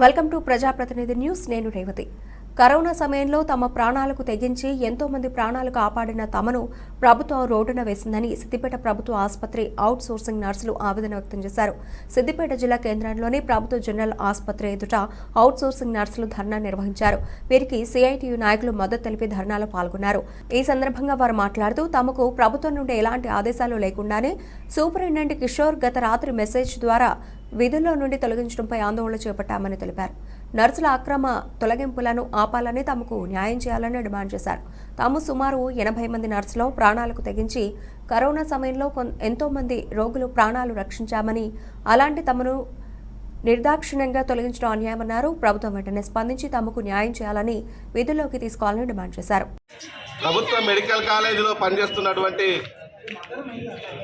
Welcome to ప్రజాప్రతినిధి news. నేను Revathi. Corona సమయంలో తమ ప్రాణాలకు తెగించి ఎంతో మంది ప్రాణాలు కాపాడిన తమను ప్రభుత్వం రోడ్డున వేసిందని సిద్దిపేట ప్రభుత్వ ఆసుపత్రి అవుట్ సోర్సింగ్ నర్సులు ఆవేదన వ్యక్తం చేశారు. సిద్దిపేట జిల్లా కేంద్రంలోని ప్రభుత్వ జనరల్ ఆసుపత్రి ఎదుట అవుట్ సోర్సింగ్ నర్సులు ధర్నా నిర్వహించారు. వీరికి సిఐటియు నాయకులు మద్దతు తెలిపి ధర్నాలో పాల్గొన్నారు. ఈ సందర్భంగా వారు మాట్లాడుతూ తమకు ప్రభుత్వం నుండి ఎలాంటి ఆదేశాలు లేకుండానే సూపరింటెండెంట్ కిషోర్ గత రాత్రి మెసేజ్ ద్వారా విధుల్లో నుండి తొలగించడంపై ఆందోళన చేపట్టామని తెలిపారు. నర్సుల అక్రమ తొలగింపులను ఆపాలని తమకు న్యాయం చేయాలని డిమాండ్ చేశారు. తాము సుమారు ఎనభై మంది నర్సులు ప్రాణాలకు తెగించి కరోనా సమయంలో ఎంతో మంది రోగులు ప్రాణాలు రక్షించామని అలాంటి తమను నిర్దాక్షిణ్యంగా తొలగించడం అన్యాయమన్నారు. ప్రభుత్వం వెంటనే స్పందించి తమకు న్యాయం చేయాలని విధుల్లోకి తీసుకోవాలని డిమాండ్ చేశారు. ప్రభుత్వ మెడికల్ కాలేజీలో పనిచేస్తున్నటువంటి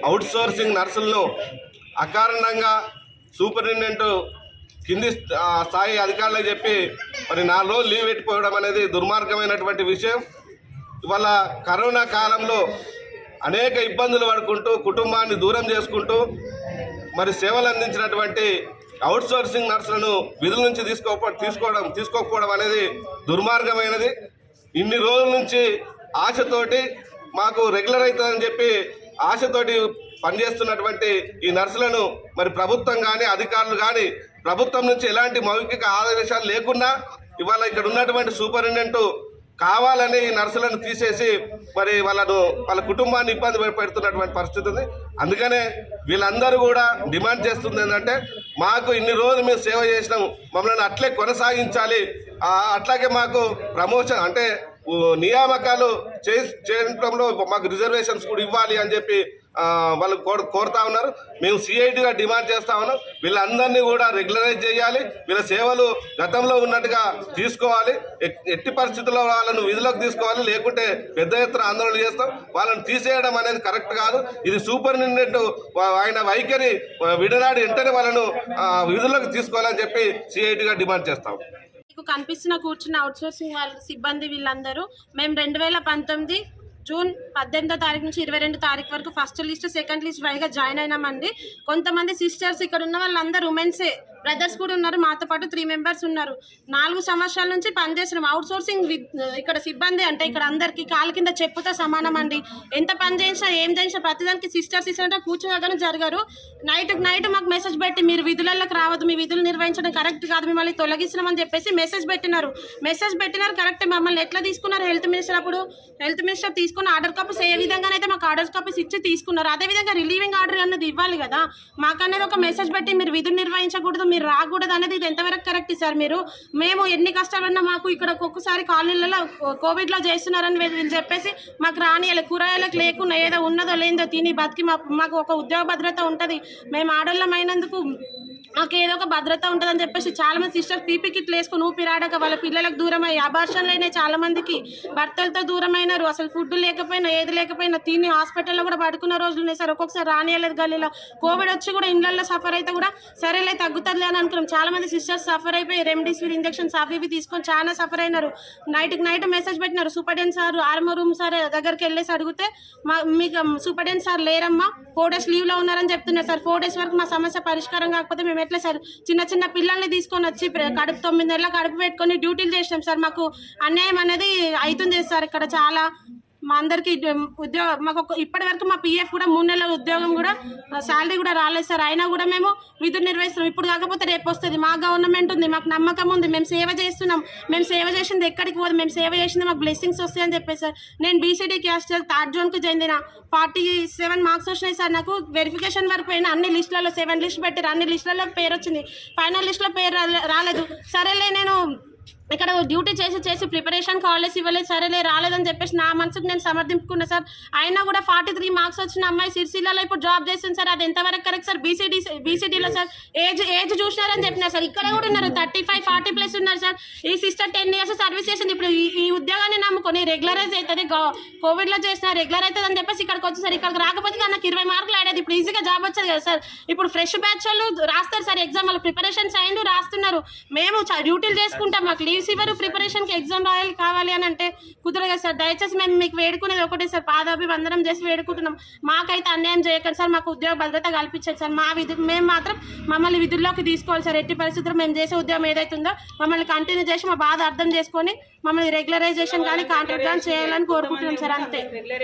అవుట్ సోర్సింగ్ నర్సులను అకారణంగా సూపరింటెండెంట్ కింది ఆ, స్థాయి అధికారులకు చెప్పి మరి నాలుగు రోజులు లీవ్ పెట్టిపోవడం అనేది దుర్మార్గమైనటువంటి విషయం. ఇవాళ కరోనా కాలంలో అనేక ఇబ్బందులు పడుకుంటూ కుటుంబాన్ని దూరం చేసుకుంటూ మరి సేవలు అందించినటువంటి అవుట్సోర్సింగ్ నర్సులను విధుల నుంచి తీసుకో తీసుకోవడం తీసుకోకపోవడం అనేది దుర్మార్గమైనది. ఇన్ని రోజుల నుంచి ఆశతోటి మాకు రెగ్యులర్ అవుతుందని చెప్పి ఆశతోటి పనిచేస్తున్నటువంటి ఈ నర్సులను మరి ప్రభుత్వం కానీ అధికారులు కానీ ప్రభుత్వం నుంచి ఎలాంటి మౌఖిక ఆదేశాలు లేకుండా ఇవాళ ఇక్కడ ఉన్నటువంటి సూపరింటెండెంట్ కావాలని ఈ నర్సులను తీసేసి మరి వాళ్ళను వాళ్ళ కుటుంబాన్ని ఇబ్బంది పెడుతున్నటువంటి పరిస్థితి ఉంది. అందుకనే వీళ్ళందరూ కూడా డిమాండ్ చేస్తుంది ఏంటంటే మాకు ఇన్ని రోజులు మేము సేవ చేసినాము మమ్మల్ని అట్లే కొనసాగించాలి. అట్లాగే మాకు ప్రమోషన్ అంటే నియామకాలు చే చేయడంలో మాకు రిజర్వేషన్స్ కూడా ఇవ్వాలి అని చెప్పి వాళ్ళు కోరు కోరుతా ఉన్నారు. మేము సిఐటిగా డిమాండ్ చేస్తా ఉన్నాం. వీళ్ళందరినీ కూడా రెగ్యులరైజ్ చేయాలి. వీళ్ళ సేవలు గతంలో ఉన్నట్టుగా తీసుకోవాలి. ఎట్టి పరిస్థితుల్లో వాళ్ళను విధులకు తీసుకోవాలి. లేకుంటే పెద్ద ఎత్తున ఆందోళన చేస్తాం. వాళ్ళని తీసేయడం అనేది కరెక్ట్ కాదు. ఇది సూపరింటెండెంట్ ఆయన వైఖరి విడనాడి వెంటనే వాళ్ళను విధులకు తీసుకోవాలని చెప్పి సిఐటిగా డిమాండ్ చేస్తాం. మీకు కనిపిస్తున్న కూర్చున్న అవుట్సోర్సింగ్ వాళ్ళ సిబ్బంది వీళ్ళందరూ. మేము రెండు వేల పంతొమ్మిది జూన్ పద్దెనిమిదో తారీఖు నుంచి ఇరవై రెండు తారీఖు వరకు ఫస్ట్ లిస్ట్ సెకండ్ లిస్ట్ వైగా జాయిన్ అయినామండి. కొంతమంది సిస్టర్స్ ఇక్కడ ఉన్న వాళ్ళందరూ ఉమెన్సే. బ్రదర్స్ కూడా ఉన్నారు మాతో పాటు త్రీ మెంబర్స్ ఉన్నారు. నాలుగు సంవత్సరాల నుంచి పనిచేస్తున్నాం అవుట్ సోర్సింగ్ ఇక్కడ సిబ్బంది అంటే ఇక్కడ అందరికీ కాళ్ళ కింద చెప్పుతో సమానం అండి. ఎంత పని చేసినా ఏం చేసినా ప్రతిదానికి సిస్టర్స్ ఇచ్చినట్టు కూర్చోగానే జరగారు. నైట్ నైట్ మాకు మెసేజ్ పెట్టి మీరు విధులలోకి రావద్దు మీ విధులు నిర్వహించడం కరెక్ట్ కాదు మిమ్మల్ని తొలగిస్తున్నామని చెప్పేసి మెసేజ్ పెట్టినారు. మెసేజ్ పెట్టినారు కరెక్ట్ మమ్మల్ని ఎట్లా తీసుకున్నారు హెల్త్ మినిస్టర్ అప్పుడు? హెల్త్ మినిస్టర్ తీసుకున్న ఆర్డర్ కాపీస్ ఏ విధంగానైతే మాకు ఆర్డర్ కాపీస్ ఇచ్చి తీసుకున్నారు. అదే విధంగా రిలీవింగ్ ఆర్డర్ అన్నది ఇవ్వాలి కదా. మాకనేది ఒక మెసేజ్ పెట్టి మీరు విధులు నిర్వహించకూడదు మీరు రాకూడదు అనేది ఇది ఎంతవరకు కరెక్ట్ సార్ మీరు? మేము ఎన్ని కష్టాలున్నా మాకు ఇక్కడ ఒక్కొక్కసారి కాలనీలలో కోవిడ్లో చేస్తున్నారని చెప్పేసి మాకు రానియాలి కూరగాయలకు లేకుండా ఏదో ఉన్నదో లేదో తిని బతికి మా- మాకు ఒక ఉద్యోగ భద్రత ఉంటుంది. మేము ఆడోళ్ళమైనందుకు మాకు ఏదో ఒక భద్రత ఉంటుందని చెప్పేసి చాలా మంది సిస్టర్స్ తీపి కిట్లు వేసుకొని ఊపిరాడక వాళ్ళ పిల్లలకు దూరం అయ్యి అబార్షన్లు చాలా మందికి భర్తలతో దూరం అయినారు అసలు ఫుడ్ లేకపోయినా ఏది లేకపోయినా తిని హాస్పిటల్లో కూడా పడుకున్న రోజులు ఉన్నాయి సార్. ఒక్కొక్కసారి రానియలేదు గల్లీలో. కోవిడ్ వచ్చి కూడా ఇండ్లలో సఫర్ అయితే కూడా సరేలే తగ్గుతుంది అని అనుకున్నాం. చాలా మంది సిస్టర్స్ సఫర్ అయిపోయి రెమ్డెసివిర్ ఇంజక్షన్స్ అవి ఇవి తీసుకొని చాలా సఫర్ అయినారు. నైట్కి నైట్ మెసేజ్ పెట్టినారు. Superintendent sir RMO room sir దగ్గరికి వెళ్ళేసి అడిగితే మా మీకు సూపర్డెంట్ సార్ లేరమ్మా ఫోర్ డేస్ లీవ్లో ఉన్నారని చెప్తున్నారు సార్. ఫోర్ డేస్ వరకు మా సమస్య పరిష్కారం కాకపోతే మేము ఎట్లా సార్? చిన్న చిన్న పిల్లల్ని తీసుకొని వచ్చి కడుపు తొమ్మిది నెలల కడుపు పెట్టుకొని డ్యూటీలు చేసినాం సార్. మాకు అన్యాయం అనేది అవుతుంది సార్. ఇక్కడ చాలా మా అందరికి ఉద్యోగం మాకు ఒక ఇప్పటి వరకు మా పిఎఫ్ కూడా మూడు నెలల ఉద్యోగం కూడా శాలరీ కూడా రాలేదు సార్. అయినా కూడా మేము విధులు నిర్వహిస్తున్నాం. ఇప్పుడు కాకపోతే రేపు వస్తుంది. మా గవర్నమెంట్ ఉంది. మాకు నమ్మకం ఉంది. మేము సేవ చేస్తున్నాం. మేము సేవ చేసింది ఎక్కడికి పోదు. మేము సేవ చేసింది మాకు బ్లెస్సింగ్స్ వస్తాయని చెప్పేసి సార్. నేను బీసీడీ క్యాస్ట్ థర్డ్ జోన్కి చెందిన ఫార్టీ సెవెన్ మార్క్స్ వచ్చినాయి సార్. నాకు వెరిఫికేషన్ వరకు పోయిన అన్ని లిస్టులలో సెవెన్ లిస్ట్ పెట్టారు. అన్ని లిస్టులలో పేరు వచ్చింది. ఫైనల్ లిస్టులో పేరు రాలే- రాలేదు. సరేలే నేను ఇక్కడ డ్యూటీ చేసి చేసి ప్రిపరేషన్ కాలేజ్ ఇవ్వలేదు సరేలే రాలేదని చెప్పేసి నా మనసుకు నేను సమర్థించుకున్నా సార్. అయినా కూడా ఫార్టీ త్రీ మార్క్స్ వచ్చిన అమ్మాయి సిరిసిల్లలో ఇప్పుడు జాబ్ చేస్తుంది సార్. అది ఎంతవరకు కరెక్ట్ సార్? బీసీడీ బీసీడీలో సార్. ఏజ్ ఏజ్ చూసినారని చెప్పినారు సార్. ఇక్కడ కూడా ఉన్నారు. థర్టీ ఫైవ్ ఫార్టీ ప్లస్ ఉన్నారు సార్. ఈ సిస్టర్ టెన్ ఇయర్స్ సర్వీస్ చేసింది. ఇప్పుడు ఈ ఉద్యోగాన్ని నమ్ముకొని రెగ్యులరైజ్ అవుతుంది. కోవిడ్లో చేసిన రెగ్యులర్ అవుతుంది అని చెప్పేసి ఇక్కడికి వచ్చి సార్ ఇక్కడికి రాకపోతే నాకు ఇరవై మార్కులు ఆడేది ఇప్పుడు ఈజీగా జాబ్ వచ్చేది కదా సార్. ఇప్పుడు ఫ్రెష్ బ్యాచ్ వాళ్ళు రాస్తారు సార్. ఎగ్జామ్ వాళ్ళు ప్రిపరేషన్స్ అయ్యిండు రాస్తున్నారు. మేము డ్యూటీలు చేసుకుంటాం. మాకు లీవ్ రిసీవర్ ప్రిపరేషన్కి ఎగ్జామ్ రాయాలి కావాలి అని అంటే కుదరదు కదా సార్. దయచేసి మేము మీకు వేడుకునేది ఒకటే సార్. పాదాభివందనం చేసి వేడుకుంటున్నాం. మాకైతే అన్యాయం చేయకండి సార్. మాకు ఉద్యోగ భద్రత కల్పించండి సార్. మా విధు మేము మాత్రం మమ్మల్ని విధుల్లోకి తీసుకోవాలి సార్. ఎట్టి పరిస్థితుల్లో మేము చేసే ఉద్యోగం ఏదైతే ఉందో మమ్మల్ని కంటిన్యూ చేసి మా బాధ అర్థం చేసుకొని మమ్మల్ని రెగ్యులరైజేషన్ కానీ కాంట్రాక్ట్ కానీ చేయాలని కోరుకుంటున్నాం సార్. అంతే.